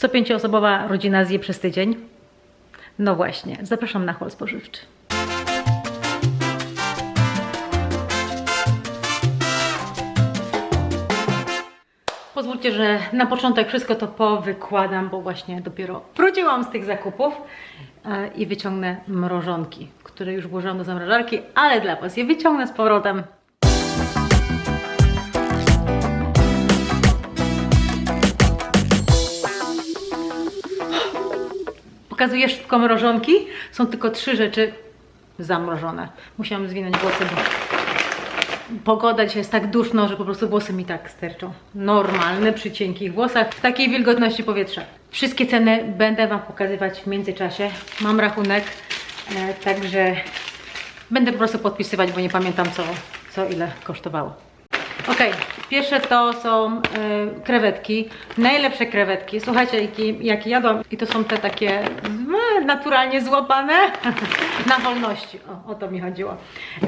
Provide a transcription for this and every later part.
Co pięcioosobowa rodzina zje przez tydzień? No właśnie, zapraszam na hol spożywczy. Pozwólcie, że na początek wszystko to powykładam, bo właśnie dopiero wróciłam z tych zakupów e, i wyciągnę mrożonki, które już włożyłam do zamrażarki, ale dla Was je wyciągnę z powrotem. Pokazuję szybko mrożonki. Są tylko trzy rzeczy zamrożone. Musiałam zwinąć włosy, bo pogoda dzisiaj jest tak duszno, że po prostu włosy mi tak sterczą. Normalne przy cienkich włosach, w takiej wilgotności powietrza. Wszystkie ceny będę Wam pokazywać w międzyczasie. Mam rachunek, e, także będę po prostu podpisywać, bo nie pamiętam co, co ile kosztowało. Ok, pierwsze to są y, krewetki, najlepsze krewetki. Słuchajcie, jakie, jakie jadłam i to są te takie mm, naturalnie złapane na wolności. O, o to mi chodziło.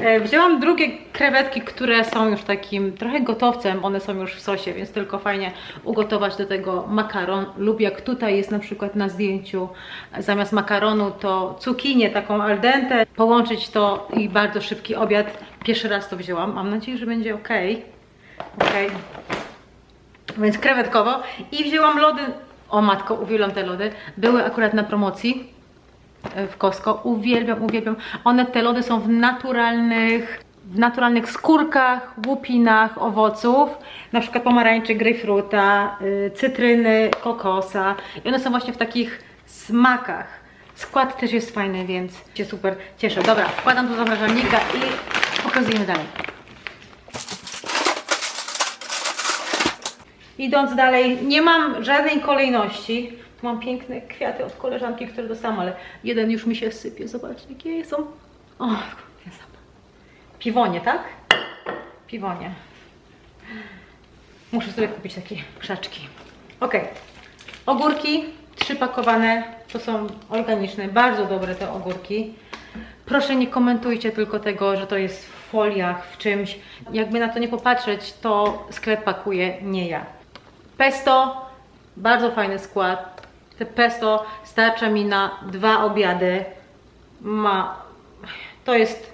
E, wzięłam drugie krewetki, które są już takim trochę gotowcem, one są już w sosie, więc tylko fajnie ugotować do tego makaron lub jak tutaj jest na przykład na zdjęciu zamiast makaronu to cukinię taką al dente, połączyć to i bardzo szybki obiad. Pierwszy raz to wzięłam, mam nadzieję, że będzie ok. Okej. Więc krewetkowo. I wzięłam lody. O matko, uwielbiam te lody. Były akurat na promocji e, w Costco. Uwielbiam, uwielbiam. One, te lody są w naturalnych, w naturalnych skórkach, łupinach owoców. Na przykład pomarańczy, grejpfruta, y, cytryny, kokosa. I one są właśnie w takich smakach. Skład też jest fajny, więc się super cieszę. Dobra, wkładam do zamrażalnika i pokazujemy dalej. Idąc dalej, nie mam żadnej kolejności. Tu mam piękne kwiaty od koleżanki, które dostałam, ale jeden już mi się sypie. Zobaczcie, jakie są. O, tam. Piwonie, tak? Piwonie. Muszę sobie kupić takie krzaczki. Ok. Ogórki, trzy pakowane. To są organiczne, bardzo dobre te ogórki. Proszę nie komentujcie tylko tego, że to jest w foliach, w czymś. Jakby na to nie popatrzeć, to sklep pakuje, nie ja. Pesto, bardzo fajny skład. Te pesto starcza mi na dwa obiady. Ma, to jest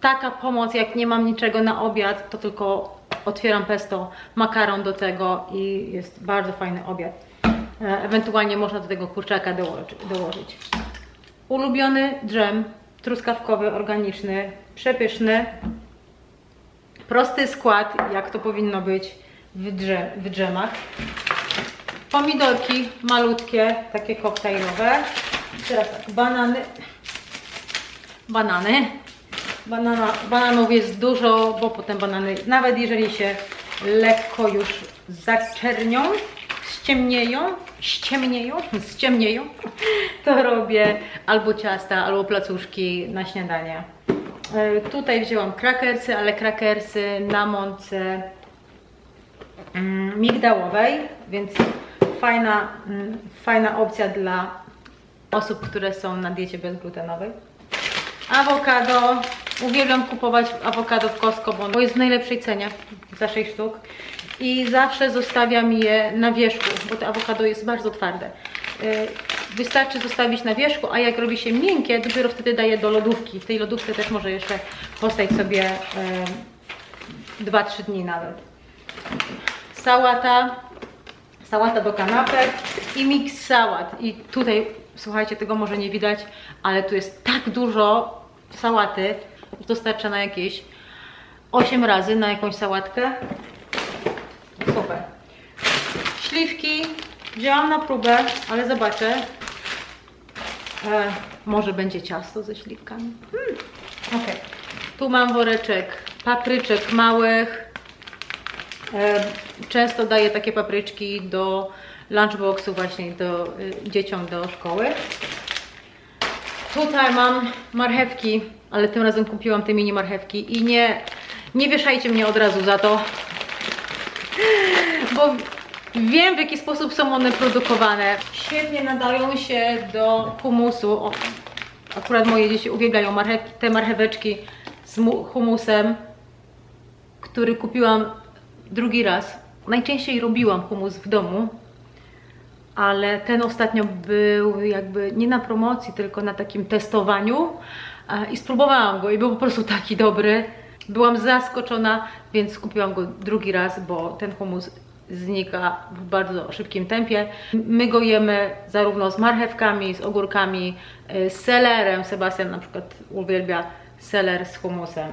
taka pomoc, jak nie mam niczego na obiad, to tylko otwieram pesto, makaron do tego i jest bardzo fajny obiad. E, Ewentualnie można do tego kurczaka dołoży, dołożyć. Ulubiony dżem, truskawkowy, organiczny, przepyszny. Prosty skład, jak to powinno być w, drze, w dżemach. Pomidorki malutkie, takie koktajlowe. Teraz tak, banany. Banany. Banana, bananów jest dużo, bo potem banany, nawet jeżeli się lekko już zaczernią, ściemnieją, ściemnieją, ściemnieją, to robię albo ciasta, albo placuszki na śniadanie. E, Tutaj wzięłam krakersy, ale krakersy na mące migdałowej, więc fajna, mm, fajna opcja dla osób, które są na diecie bezglutenowej. Awokado. Uwielbiam kupować awokado w Costco, bo jest w najlepszej cenie za 6 sztuk. I zawsze zostawiam je na wierzchu, bo to awokado jest bardzo twarde. Yy, Wystarczy zostawić na wierzchu, a jak robi się miękkie, dopiero wtedy daję do lodówki. W tej lodówce też może jeszcze postać sobie 2-3 dni nawet. Sałata, sałata do kanapek i miks sałat. I tutaj, słuchajcie, tego może nie widać, ale tu jest tak dużo sałaty, to starcza na jakieś 8 razy na jakąś sałatkę. Super. Śliwki wzięłam na próbę, ale zobaczę. E, może będzie ciasto ze śliwkami. Hmm. Ok. Tu mam woreczek papryczek małych. E, Często daję takie papryczki do lunchboxu właśnie do y, dzieciom do szkoły. Tutaj mam marchewki, ale tym razem kupiłam te mini marchewki i nie, nie wieszajcie mnie od razu za to, bo wiem w jaki sposób są one produkowane. Świetnie nadają się do humusu. O, akurat moje dzieci uwielbiają marchewki, te marcheweczki z mu- humusem, który kupiłam drugi raz. Najczęściej robiłam humus w domu, ale ten ostatnio był jakby nie na promocji, tylko na takim testowaniu e, i spróbowałam go i był po prostu taki dobry. Byłam zaskoczona, więc kupiłam go drugi raz, bo ten humus znika w bardzo szybkim tempie. My go jemy zarówno z marchewkami, z ogórkami, y, z selerem. Sebastian na przykład uwielbia seler z humusem.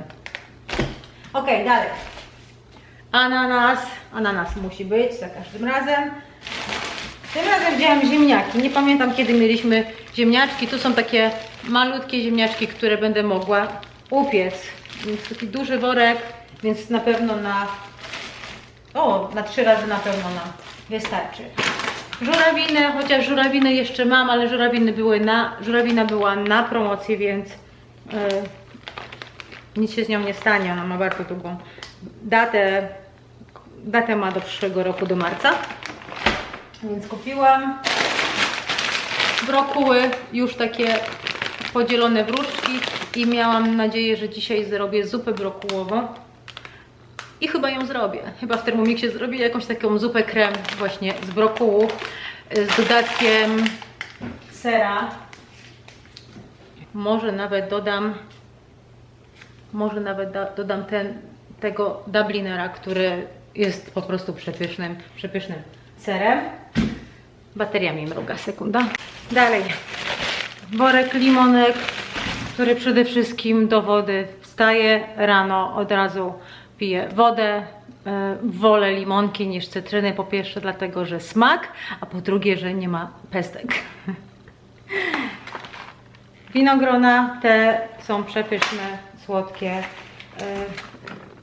Ok, dalej. Ananas. Ananas musi być za każdym razem. Tym razem wzięłam ziemniaki. Nie pamiętam kiedy mieliśmy ziemniaczki. Tu są takie malutkie ziemniaczki, które będę mogła upiec. Więc taki duży worek, więc na pewno na o, na trzy razy na pewno nam wystarczy. Żurawiny, chociaż żurawiny jeszcze mam, ale żurawiny były na, żurawina była na promocji, więc yy, nic się z nią nie stanie. Ona ma bardzo długą datę. Datę ma do przyszłego roku, do marca. Więc kupiłam brokuły, już takie podzielone w i miałam nadzieję, że dzisiaj zrobię zupę brokułową. I chyba ją zrobię. Chyba w Thermomixie zrobię jakąś taką zupę krem właśnie z brokułu z dodatkiem sera. Może nawet dodam może nawet da, dodam ten, tego Dublinera, który jest po prostu przepysznym, przepysznym serem. Bateria mi mruga, sekunda. Dalej. Worek limonek, który przede wszystkim do wody wstaje rano, od razu piję wodę. E, Wolę limonki niż cytryny, po pierwsze dlatego, że smak, a po drugie, że nie ma pestek. Winogrona te są przepyszne, słodkie. E,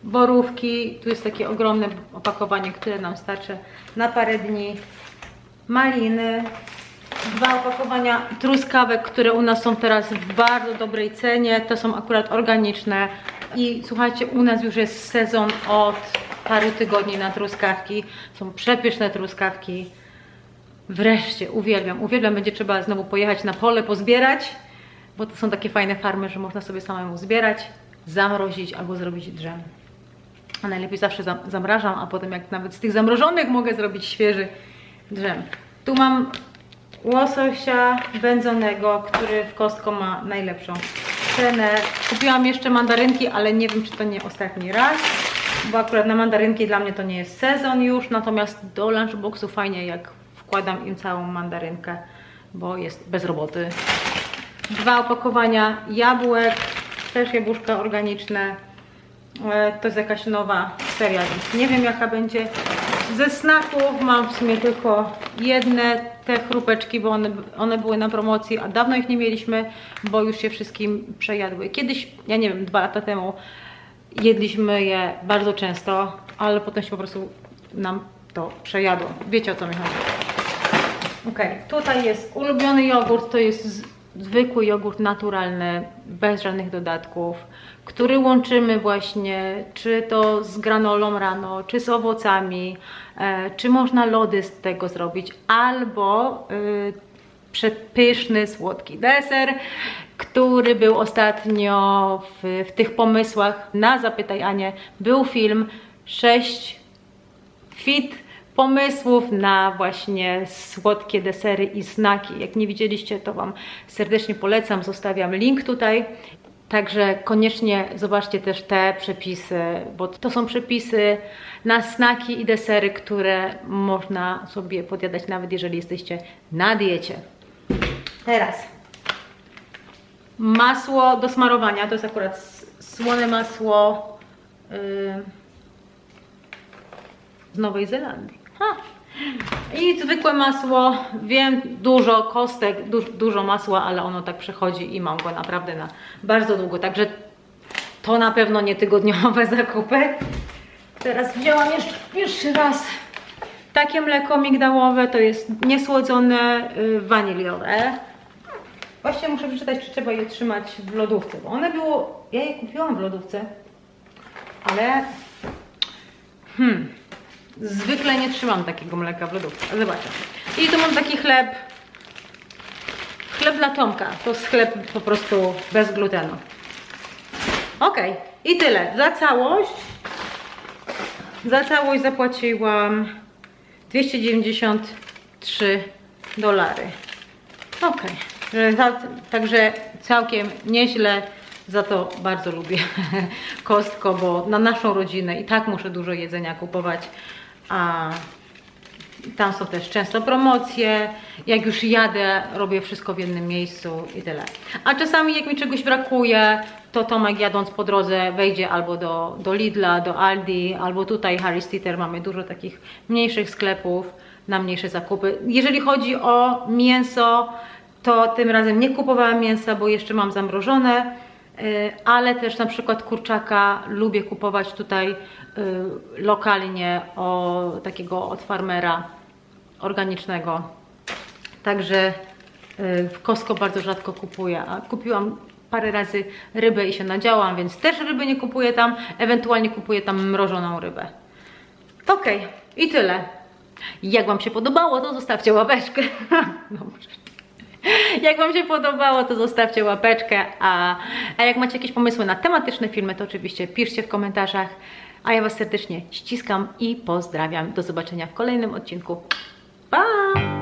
Borówki, tu jest takie ogromne opakowanie, które nam starczy na parę dni. Maliny, dwa opakowania truskawek, które u nas są teraz w bardzo dobrej cenie. To są akurat organiczne. I słuchajcie, u nas już jest sezon od paru tygodni na truskawki. Są przepyszne truskawki. Wreszcie, uwielbiam. Uwielbiam, będzie trzeba znowu pojechać na pole, pozbierać, bo to są takie fajne farmy, że można sobie samemu zbierać, zamrozić albo zrobić drzem. A najlepiej zawsze zam- zamrażam, a potem jak nawet z tych zamrożonych mogę zrobić świeży drzem. Tu mam łososia wędzonego, który w Costco ma najlepszą cenę. Kupiłam jeszcze mandarynki, ale nie wiem, czy to nie ostatni raz, bo akurat na mandarynki dla mnie to nie jest sezon już, natomiast do lunchboxu fajnie jak wkładam im całą mandarynkę, bo jest bez roboty. Dwa opakowania jabłek, też jabłuszka organiczne. E, To jest jakaś nowa seria, więc nie wiem jaka będzie. Ze snaków mam w sumie tylko jedne te chrupeczki, bo one, one były na promocji, a dawno ich nie mieliśmy, bo już się wszystkim przejadły. Kiedyś, ja nie wiem, dwa lata temu jedliśmy je bardzo często, ale potem się po prostu nam to przejadło. Wiecie o co mi chodzi. Ok, tutaj jest ulubiony jogurt, to jest zwykły jogurt naturalny, bez żadnych dodatków, który łączymy właśnie, czy to z granolą rano, czy z owocami, e, czy można lody z tego zrobić, albo y, przepyszny, słodki deser, który był ostatnio w, w tych pomysłach na Zapytaj Anię. Był film 6 fit pomysłów na właśnie słodkie desery i znaki. Jak nie widzieliście, to Wam serdecznie polecam, zostawiam link tutaj. Także koniecznie zobaczcie też te przepisy, bo to są przepisy na snaki i desery, które można sobie podjadać nawet jeżeli jesteście na diecie. Teraz masło do smarowania, to jest akurat słone masło yy, z Nowej Zelandii. Ha. I zwykłe masło, wiem, dużo kostek, du dużo masła, ale ono tak przechodzi i mam go naprawdę na bardzo długo, także to na pewno nie tygodniowe zakupy. Teraz wzięłam jeszcze, jeszcze raz takie mleko migdałowe, to jest niesłodzone, y, waniliowe. Właśnie muszę przeczytać, czy trzeba je trzymać w lodówce, bo one było, ja je kupiłam w lodówce, ale hmm, zwykle nie trzymam takiego mleka w lodówce. Zobaczcie. I tu mam taki chleb, chleb dla Tomka, to jest chleb po prostu bez glutenu. Ok, i tyle. Za całość, za całość zapłaciłam 293 dolary. Za- także całkiem nieźle, za to bardzo lubię kostko, bo na naszą rodzinę i tak muszę dużo jedzenia kupować, a tam są też często promocje. Jak już jadę, robię wszystko w jednym miejscu i tyle. A czasami jak mi czegoś brakuje, to Tomek jadąc po drodze wejdzie albo do, do Lidla, do Aldi, albo tutaj Harry Stetter mamy dużo takich mniejszych sklepów na mniejsze zakupy. Jeżeli chodzi o mięso, to tym razem nie kupowałam mięsa, bo jeszcze mam zamrożone. Y, ale też na przykład kurczaka lubię kupować tutaj y, lokalnie o takiego od farmera organicznego. Także y, w Costco bardzo rzadko kupuję, a kupiłam parę razy rybę i się nadziałam, więc też ryby nie kupuję tam, ewentualnie kupuję tam mrożoną rybę. Okej, i tyle. Jak Wam się podobało, to zostawcie łapeczkę. Dobrze. Jak Wam się podobało, to zostawcie łapeczkę, a, a jak macie jakieś pomysły na tematyczne filmy, to oczywiście piszcie w komentarzach. A ja Was serdecznie ściskam i pozdrawiam. Do zobaczenia w kolejnym odcinku. Pa!